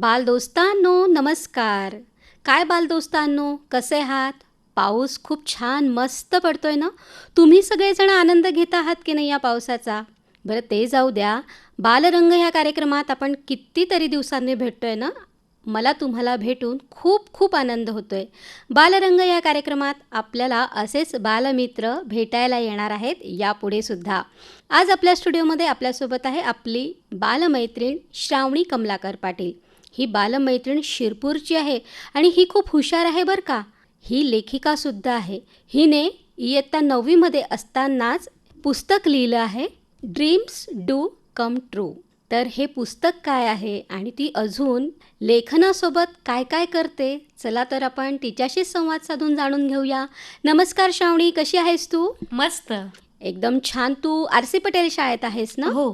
बालदोस्तांनो नमस्कार. काय बालदोस्तांनो? कसे आहात? पाऊस खूप छान मस्त पडतोय ना? तुम्ही सगळेजण आनंद घेत आहात की नाही या पावसाचा? बरं ते जाऊ द्या. बालरंग ह्या कार्यक्रमात आपण कितीतरी दिवसांनी भेटतोय ना? मला तुम्हाला भेटून खूप खूप आनंद होतोय. बालरंग या कार्यक्रमात आपल्याला असेच बालमित्र भेटायला येणार आहेत यापुढे सुद्धा. आज आपल्या स्टुडिओमध्ये आपल्यासोबत आहे आपली बालमैत्रीण श्रावणी कमलाकर पाटील. ही बालमैत्रीण शिरपूरची आहे आणि ही खूप हुशार आहे बरं का. ही लेखिकासुद्धा आहे. हिने इयत्ता नववीमध्ये असतानाच पुस्तक लिहिलं आहे ड्रीम्स डू कम ट्रू तर हे पुस्तक काय आहे आणि ती अजून लेखनासोबत काय काय करते? चला तर आपण तिच्याशीच संवाद साधून जाणून घेऊया. नमस्कार श्रावणी कशी आहेस तू? मस्त. एकदम छान. तू आर सी पटेल शाळेत आहेस ना? हो.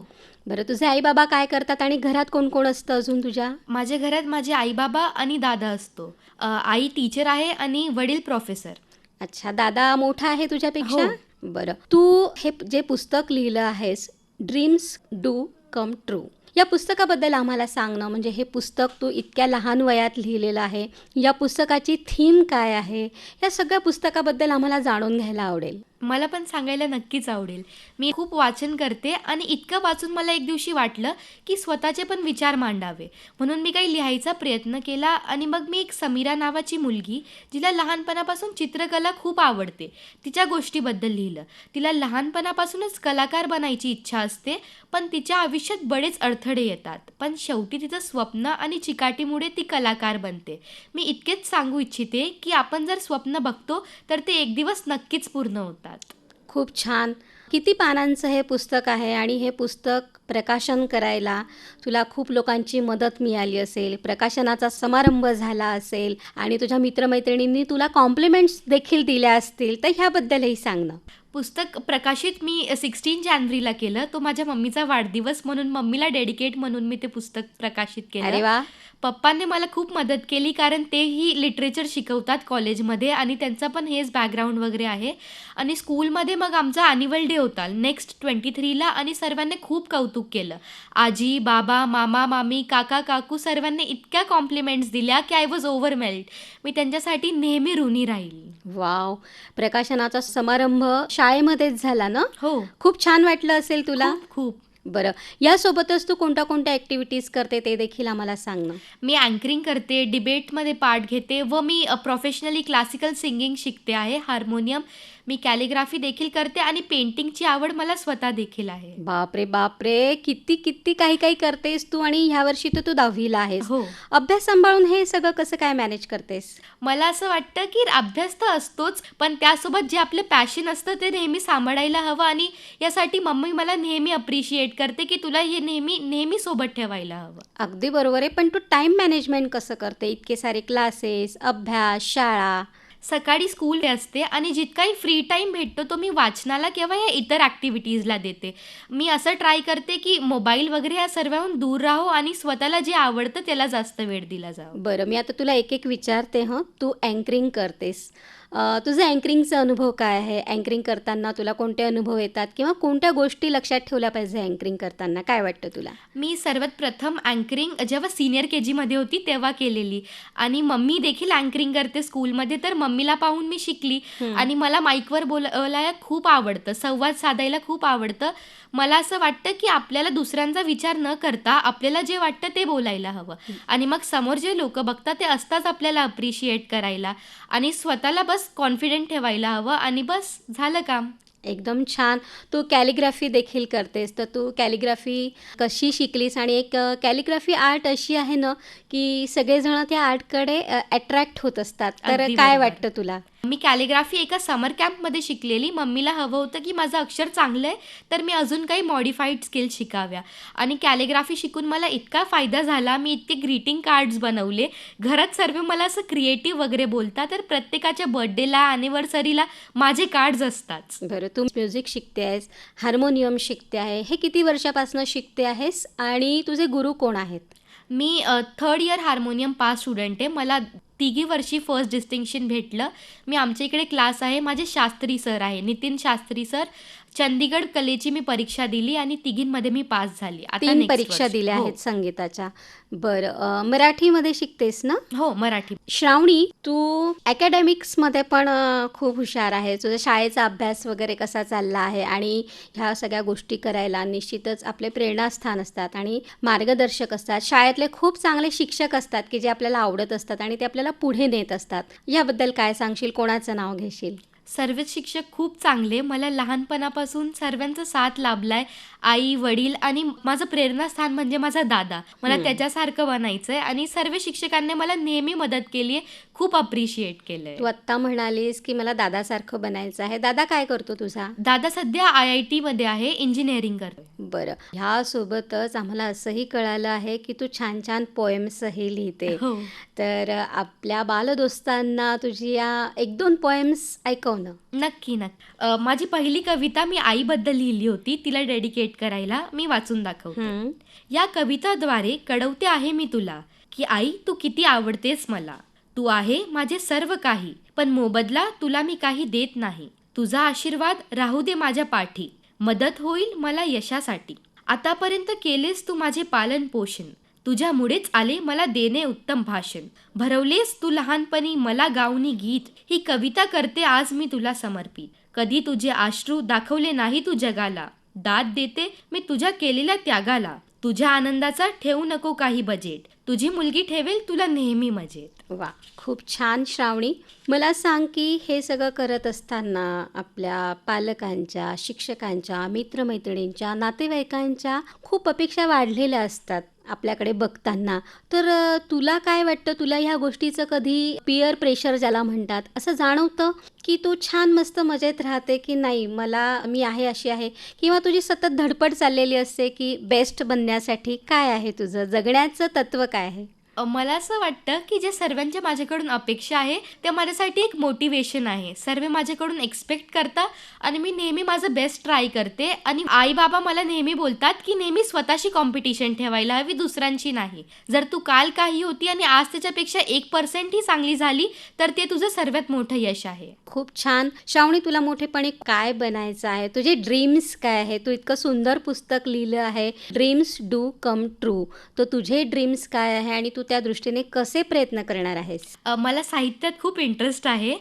बरं तुझे आई बाबा काय करतात आणि घरात कोण कोण असतं अजून तुझ्या? माझ्या घरात माझे आई बाबा आणि दादा असतो. अ, आई टीचर आहे आणि वडील प्रोफेसर. अच्छा दादा मोठा आहे तुझ्यापेक्षा? हो. बरं तू हे जे पुस्तक लिहिलं आहेस ड्रीम्स डू कम ट्रू या पुस्तकाबद्दल आम्हाला सांग ना. म्हणजे हे पुस्तक तू इतक्या लहान वयात लिहिलेलं आहे. या पुस्तकाची थीम काय आहे? या सगळ्या पुस्तकाबद्दल आम्हाला जाणून घ्यायला आवडेल. मला पण सांगायला नक्कीच आवडेल. मी खूप वाचन करते आणि इतकं वाचून मला एक दिवशी वाटलं की स्वतःचे पण विचार मांडावे. म्हणून मी काही लिहायचा प्रयत्न केला आणि मग मी एक समीरा नावाची मुलगी जिला लहानपणापासून चित्रकला खूप आवडते तिच्या गोष्टीबद्दल लिहिलं. तिला लहानपणापासूनच कलाकार बनायची इच्छा असते पण तिच्या आयुष्यात बरेच अडथळे येतात. पण शेवटी तिचं स्वप्न आणि चिकाटीमुळे ती कलाकार बनते. मी इतकेच सांगू इच्छिते की आपण जर स्वप्न बघतो तर ते एक दिवस नक्कीच पूर्ण होतं होतात खूप छान. किती पानांचं हे पुस्तक आहे आणि हे पुस्तक प्रकाशन करायला तुला खूप लोकांची मदत मिळाली असेल प्रकाशनाचा समारंभ झाला असेल आणि तुझ्या मित्रमैत्रिणींनी तुला कॉम्प्लिमेंट्स देखील दिल्या असतील तर ह्याबद्दलही सांग ना. पुस्तक प्रकाशित मी सिक्स्टीन जानेवारीला केलं. तो माझ्या मम्मीचा वाढदिवस म्हणून मम्मीला डेडिकेट म्हणून मी ते पुस्तक प्रकाशित अरे केलं वा! पप्पांनी मला खूप मदत केली कारण तेही लिटरेचर शिकवतात कॉलेजमध्ये आणि त्यांचा पण हेच बॅकग्राऊंड वगैरे आहे. आणि स्कूलमध्ये मग आमचा ॲन्युअल डे होता. नेक्स्ट ट्वेंटी थ्रीला आणि सर्वांनी खूप कौतुक केलं. आजी बाबा मामा मामी काका काकू सर्वांनी इतक्या कॉम्प्लिमेंट्स दिल्या की आय वॉज ओव्हरमेल्ड मी त्यांच्यासाठी नेहमी ऋणी राहिली. वाव प्रकाशनाचा समारंभ शाळेमध्येच झाला ना? हो. खूप छान वाटलं असेल तुला? खूप. बरं. यासोबतच तू कोणत्या कोणत्या ॲक्टिव्हिटीज करते ते देखील आम्हाला सांग ना. मी अँकरिंग करते डिबेटमध्ये पार्ट घेते व मी प्रोफेशनली क्लासिकल सिंगिंग शिकते आहे हार्मोनियम मी कॅलिग्राफी देखील करते आणि पेंटिंगची आवड मला स्वतः देखील आहे. बापरे बापरे. किती किती काही काही करतेस तू आणि ह्या वर्षी तर तू दहावीला आहेस. हो. अभ्यास सांभाळून हे सगळं कसं काय मॅनेज करतेस? मला असं वाटतं की अभ्यास तर असतोच पण त्यासोबत जे आपलं पॅशन असतं ते नेहमी सांभाळायला हवं आणि यासाठी मम्मी मला नेहमी अप्रिशिएट करते की तुला हे नेहमी नेहमी सोबत ठेवायला हवं. अगदी बरोबर आहे पण तू टाइम मॅनेजमेंट कसं करते? इतके सारे क्लासेस अभ्यास शाळा सकाळी स्कूल असते आणि जितकाही फ्री टाईम भेटतो तो मी वाचनाला किंवा या इतर ॲक्टिव्हिटीजला देते. मी असं ट्राय करते की मोबाईल वगैरे या सर्वाहून दूर राहो आणि स्वतःला जे आवडतं त्याला जास्त वेळ दिला जावं. बरं मी आता तुला एक एक विचारते हं. तू अँकरिंग करतेस. तुझं अँकरिंगचा अनुभव काय आहे? अँकरिंग करताना तुला कोणते अनुभव येतात? किंवा कोणत्या गोष्टी लक्षात ठेवल्या पाहिजे अँकरिंग करताना? काय वाटतं तुला? मी सर्वात प्रथम अँकरिंग जेव्हा सिनियर के जीमध्ये होती तेव्हा केलेली. आणि मम्मी देखील अँकरिंग करते स्कूलमध्ये तर मम्मीला पाहून मी शिकली. आणि मला माईकवर बोलायला खूप आवडतं संवाद साधायला खूप आवडतं. मला असं वाटतं की आपल्याला दुसऱ्यांचा विचार न करता आपल्याला जे वाटतं ते बोलायला हवं. आणि मग समोर जे लोक बघतात ते असताच आपल्याला अप्रिशिएट करायला. आणि स्वतःला बस कॉन्फिडेंट ठेवायला हवं आणि बस झालं काम. एकदम छान. तू कॅलिग्राफी देखील करतेस. तर तू कॅलिग्राफी कशी शिकलीस? आणि एक कॅलिग्राफी आर्ट अशी आहे ना की सगळेजण त्या आर्टकडे अट्रॅक्ट होत असतात. तर काय. वाटतं तुला? मी कॅलिग्राफी एका समर कॅम्पमध्ये शिकलेली. मम्मीला हवं होतं की माझं अक्षर चांगलं आहे तर मी अजून काही मॉडिफाईड स्किल शिकाव्या. आणि कॅलिग्राफी शिकून मला इतका फायदा झाला. मी इतके ग्रीटिंग कार्ड्स बनवले. घरात सर्व मला असं क्रिएटिव्ह वगैरे बोलतात. तर प्रत्येकाच्या बर्थडेला ॲनिव्हर्सरीला माझे कार्ड्स असतात. बरं तू म्युझिक शिकते आहेस हार्मोनियम शिकते आहे हे किती वर्षापासून शिकते आहेस आणि तुझे गुरु कोण आहेत? मी third year harmonium pass student आहे. मला तिघी वर्षी फर्स्ट डिस्टिंक्शन भेटलं. मी आमच्या इकडे क्लास आहे. माझे शास्त्री सर आहे. नितीन शास्त्री सर चंदीगड कलेची मी परीक्षा दिली आणि तिघींमध्ये मी पास झाली. तीन परीक्षा. दिल्या हो. आहेत संगीताच्या. बरं मराठीमध्ये शिकतेस ना? हो मराठी. श्रावणी तू अकॅडमिक्समध्ये पण अ, खूप हुशार आहे तुझा शाळेचा अभ्यास वगैरे कसा चालला आहे? आणि ह्या सगळ्या गोष्टी करायला निश्चितच आपले प्रेरणास्थान असतात आणि मार्गदर्शक असतात. शाळेतले खूप चांगले शिक्षक असतात की जे आपल्याला आवडत असतात आणि ते आपल्याला पुढे नेत असतात. याबद्दल काय सांगशील? कोणाचं नाव घेशील? सर्वच शिक्षक खूप चांगले. मला लहानपणापासून सर्वांचा साथ लाभलाय. आई वडील आणि माझं प्रेरणास्थान म्हणजे माझा दादा. मला. त्याच्यासारखं बनायचंय आणि सर्व शिक्षकांनी मला नेहमी मदत केली आहे खूप अप्रिशिएट केलंय. तू आत्ता म्हणालीस की मला दादासारखं बनायचं आहे. दादा काय करतो तुझा? दादा सध्या आय आय टी मध्ये आहे इंजिनिअरिंग करतोय. बरं. ह्यासोबतच आम्हाला असंही कळालं आहे की तू छान छान पोएम्सही लिहिते. हो. तर आपल्या बालदोस्तांना तुझी या एक दोन पोएम्स ऐकव ना. नक्की नक्की. माझी पहिली कविता मी आईबद्दल लिहिली होती. तिला डेडिकेट करायला मी वाचून दाखवते. हम्म. या कविताद्वारे कळवते आहे मी तुला की आई तू किती आवडतेस मला. तू आहे माझे सर्व काही पण मोबदला तुला मी काही देत नाही. तुझा आशीर्वाद राहू दे माझ्या पाठी. मदत होईल मला यशासाठी. आतापर्यंत केलेस तू माझे पालन पोषण. तुझ्यामुळेच आले मला देणे उत्तम भाषण. भरवलेस तू लहानपणी मला गावनी गीत. ही कविता करते आज मी तुला समर्पित. कधी तुझे आश्रू दाखवले नाही तू जगाला. दाद देते मी तुझ्या केलेल्या त्यागाला. तुझ्या आनंदाचा ठेवू नको काही बजेट. तुझी मुलगी ठेवेल तुला नेहमी मजेत. वा खूप छान श्रावणी. मला सांग की हे सगळं करत असताना आपल्या पालकांच्या शिक्षकांच्या मित्रमैत्रिणींच्या नातेवाईकांच्या खूप अपेक्षा वाढलेल्या असतात. आपल्याकडे बघताना. तर तुला काय वाटतं? तुला ह्या गोष्टीचं कधी पिअर प्रेशर ज्याला म्हणतात असं जाणवतं? की तू छान मस्त मजेत राहते की नाही? मला मी आहे अशी आहे. किंवा तुझी सतत धडपड चाललेली असते की बेस्ट बनण्यासाठी काय आहे तुझं? जगण्याचं तत्व काय आहे? मला असं वाटतं की जे सर्वांच्या माझ्याकडून अपेक्षा आहे ते माझ्यासाठी एक मोटिवेशन आहे. सर्व माझ्याकडून एक्सपेक्ट करतात आणि मी नेहमी माझं बेस्ट ट्राय करते आणि आई बाबा मला नेहमी बोलतात की नेहमी स्वतःशी कॉम्पिटिशन ठेवायला हवी दुसऱ्यांची नाही. जर तू काल काही होती आणि आज त्याच्यापेक्षा एक पर्सेंटही चांगली झाली तर ते तुझं सर्वात मोठं यश आहे. खूप छान. श्रावणी तुला मोठेपणे काय बनायचं आहे? तुझे ड्रीम्स काय आहे तू इतकं सुंदर पुस्तक लिहिलं आहे. ड्रीम्स डू कम ट्रू तर तुझे ड्रीम्स काय आहे? आणि तू त्या दृष्टीने कसे प्रयत्न करणार आहेस? मला साहित्यात खूप इंटरेस्ट आहे.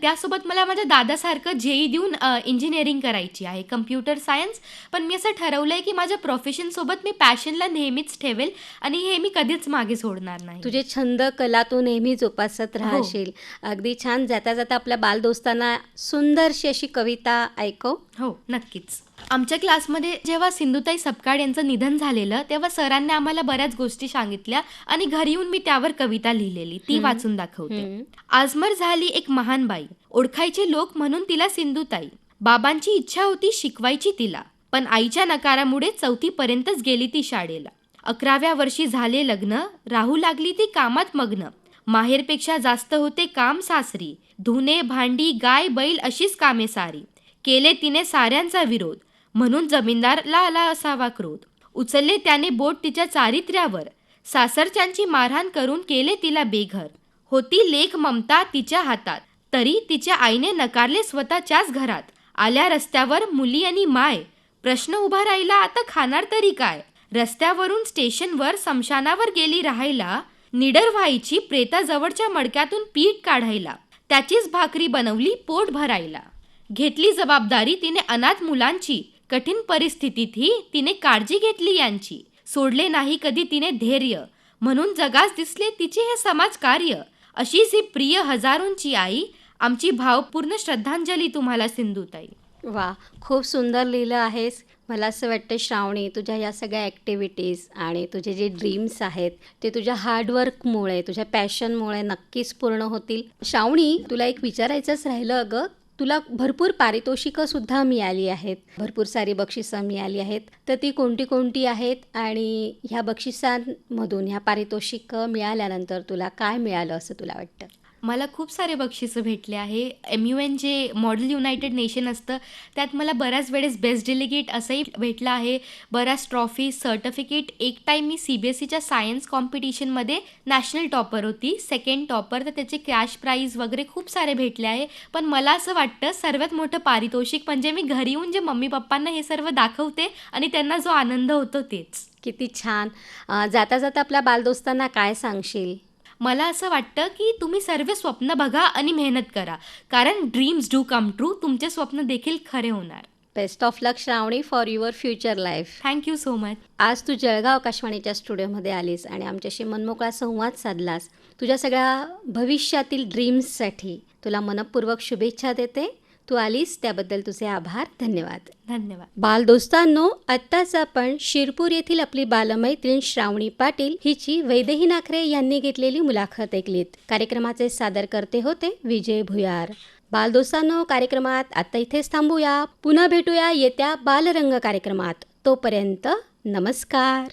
त्यासोबत मला माझ्या दादासारखं जेई देऊन इंजिनिअरिंग करायची आहे कम्प्युटर सायन्स पण मी असं ठरवलंय की माझ्या प्रोफेशन सोबत मी पॅशनला नेहमीच ठेवेल आणि हे मी कधीच मागे सोडणार नाही. तुझे छंद कला तू नेहमी जोपासत राहशील. अगदी छान. जाता जाता आपल्या बालदोस्तांना सुंदरशी अशी कविता ऐकव. हो नक्कीच. आमच्या क्लासमध्ये जेव्हा सिंधुताई सपकाळ यांचं निधन झालेलं तेव्हा सरांनी आम्हाला बऱ्याच गोष्टी सांगितल्या आणि घरी येऊन मी त्यावर कविता लिहिलेली ती. वाचून दाखवते. आजमर झाली एक महान बाई ओळखायचे लोक म्हणून तिला सिंधुताई. बाबांची इच्छा होती शिकवायची तिला पण आईच्या नकारामुळे चौथीपर्यंतच गेली ती शाळेला. अकराव्या वर्षी झाले लग्न राहू लागली ती कामात मग्न. माहेरपेक्षा जास्त होते काम सासरी धुणे भांडी गाय बैल अशीच कामे सारी. केले तिने साऱ्यांचा विरोध. म्हणून जमीनदारला आला असावा क्रोध. उचलले त्याने बोट तिच्या चारित्र्यावर. सासरच्यांची मारहाण करून केले तिला बेघर. होती लेख ममता तिच्या हातात. तरी तिच्या आईने नकारले स्वतःच्याच घरात. आल्या रस्त्यावर मुली आणि माय. प्रश्न उभा राहिला आता खाणार तरी काय? रस्त्यावरून स्टेशनवर समशानावर गेली राहायला निडर व्हायची प्रेताजवळच्या मडक्यातून पीठ काढायला. त्याचीच भाकरी बनवली पोट भरायला. घेतली जबाबदारी तिने अनाथ मुलांची कठीण परिस्थितीतही तिने काळजी घेतली यांची. सोडले नाही कधी तिने धैर्य. म्हणून जगास दिसले तिचे हे समाज कार्य अशीच ही प्रिय हजारोंची आई आमची भावपूर्ण श्रद्धांजली तुम्हाला सिंधुताई. वा खूप सुंदर लिहिलं आहेस. मला असं वाटतं श्रावणी तुझ्या या सगळ्या ॲक्टिव्हिटीज आणि तुझे जे ड्रीम्स आहेत ते तुझ्या हार्डवर्कमुळे तुझ्या पॅशनमुळे नक्कीच पूर्ण होतील. श्रावणी तुला एक विचारायचंच राहिलं अगं. तुला भरपूर पारितोषिकं सुद्धा मिळाली आहेत. भरपूर सारी बक्षिसं मिळाली आहेत. तर ती कोणती कोणती आहेत? आणि ह्या बक्षिसांमधून ह्या पारितोषिकं मिळाल्यानंतर तुला काय मिळालं असं तुला वाटतं? मला खूप सारे बक्षिसं भेटले आहे. M U N J model United Nation असतं त्यात मला बऱ्याच वेळेस बेस्ट डेलिगेट असंही भेटलं आहे. बऱ्याच ट्रॉफी सर्टिफिकेट एक टाईम मी सी बी एस सीच्या सायन्स कॉम्पिटिशनमध्ये नॅशनल टॉपर होती सेकंड टॉपर तर त्याचे कॅश प्राईज वगैरे खूप सारे भेटले आहे. पण मला असं वाटतं सर्वात मोठं पारितोषिक म्हणजे मी घरी येऊन जे मम्मी पप्पांना हे सर्व दाखवते आणि त्यांना जो आनंद होतो तेच. किती छान. जाता जाता आपल्या बालदोस्तांना काय सांगशील? मला असं वाटतं की तुम्ही सर्व स्वप्न बघा आणि मेहनत करा. कारण ड्रीम्स डू कम ट्रू तुमचे स्वप्न देखील खरे होणार. Best of luck Shravani for your future life thank you so much आज तू जळगाव आकाशवाणीच्या स्टुडिओमध्ये आलीस आणि आमच्याशी मनमोकळा संवाद साधलास. तुझ्या सगळ्या भविष्यातील ड्रीम्ससाठी तुला मनपूर्वक शुभेच्छा देते. तू आलीस त्याबद्दल तुझे आभार. धन्यवाद. धन्यवाद. बालदोस्तांनो आत्ताच आपण शिरपूर येथील आपली बालमैत्रीण श्रावणी पाटील हिची वैदेही नाखरे यांनी घेतलेली मुलाखत ऐकलीत. कार्यक्रमाचे सादरकर्ते होते विजय भुयार. बालदोस्तांनो कार्यक्रमात आता इथेच थांबूया. पुन्हा भेटूया येत्या बालरंग कार्यक्रमात. तोपर्यंत नमस्कार.